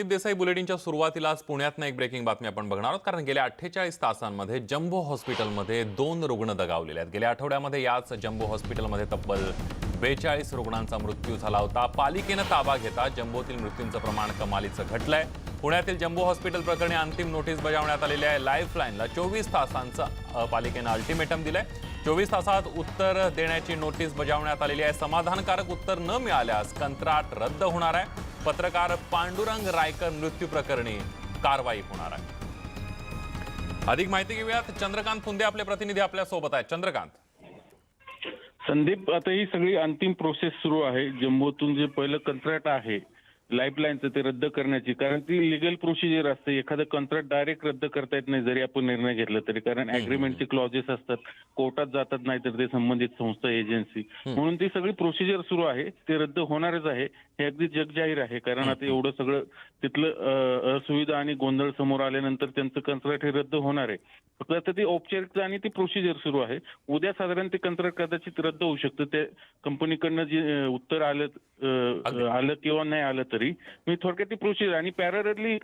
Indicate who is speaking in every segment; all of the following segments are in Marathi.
Speaker 1: संदीप देसाई बुलेटिनच्या सुरुवातीलाच पुण्यातनं एक ब्रेकिंग बातमी आपण बघणार आहोत. कारण गेल्या अठ्ठेचाळीस तासांमध्ये जम्बो हॉस्पिटलमध्ये दोन रुग्ण दगावलेले आहेत. गेल्या आठवड्यामध्ये याच जम्बो हॉस्पिटलमध्ये तब्बल बेचाळीस रुग्णांचा मृत्यू झाला होता. पालिकेनं ताबा घेता जम्बोतील मृत्यूंचं प्रमाण कमालीचं घटलंय. पुण्यातील जम्बो हॉस्पिटल प्रकरणी अंतिम नोटीस बजावण्यात आलेली आहे. लाईफलाईनला चोवीस तासांचं पालिकेनं अल्टिमेटम दिलंय. चोवीस तासात उत्तर देण्याची नोटीस बजावण्यात आलेली आहे. समाधानकारक उत्तर न मिळाल्यास कंत्राट रद्द होणार आहे. पत्रकार पांडुरंग रायकर मृत्यू प्रकरणी कारवाई होणार आहे. अधिक माहिती घेऊयात. चंद्रकांत फुंदे आपले प्रतिनिधी आपल्यासोबत आहेत. चंद्रकांत.
Speaker 2: संदीप आता ही सगळी अंतिम प्रोसेस सुरू आहे. जम्बोतून जे पहिलं कंत्राट आहे लाईफलाईनचं ते रद्द करण्याची कारण ती लिगल प्रोसिजर असते. एखादं कंत्राट डायरेक्ट रद्द करता येत नाही जरी आपण निर्णय घेतला तरी. कारण अग्रीमेंटचे क्लॉजेस असतात. कोर्टात जातात नाही तर ते संबंधित संस्था एजन्सी म्हणून ती सगळी प्रोसिजर सुरू आहे. ते रद्द होणारच आहे. हे अगदी जगजाहीर आहे. कारण आता एवढं सगळं तिथलं असुविधा आणि गोंधळ समोर आल्यानंतर त्यांचं कंत्राट हे रद्द होणार आहे. फक्त आता ती औपचारिकता आणि ती प्रोसिजर सुरू आहे. उद्या साधारण ते कंत्राट कदाचित रद्द होऊ शकतं. ते कंपनीकडनं जे उत्तर आलं आलं किंवा नाही आलं तरी मी थोडक्यात ती प्रोसिजर आणि पॅरलली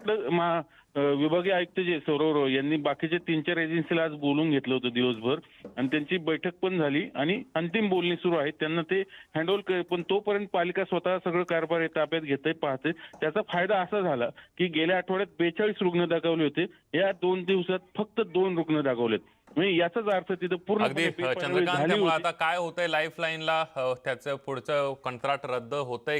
Speaker 2: अ, विभागीय आयुक्त जे सौरव राव यांनी बाकीच्या तीन चार एजन्सीला आज बोलून घेतलं होतं दिवसभर. आणि त्यांची बैठक पण झाली आणि अंतिम बोलणी सुरू आहे. त्यांना ते हँडओव्हर पण तोपर्यंत पालिका स्वतः सगळं कारभार ताब्यात घेते पाहते त्याचा फायदा असा झाला की गेल्या आठवड्यात बेचाळीस रुग्ण दाखवले होते. या दोन दिवसात फक्त दोन रुग्ण दाखवलेत. म्हणजे याचाच अर्थ तिथं पूर्ण
Speaker 1: अगदी चंद्रकांत त्यामुळे आता काय होतंय लाईफलाईनला अ, त्याचं पुढचं कंत्राट रद्द होतंय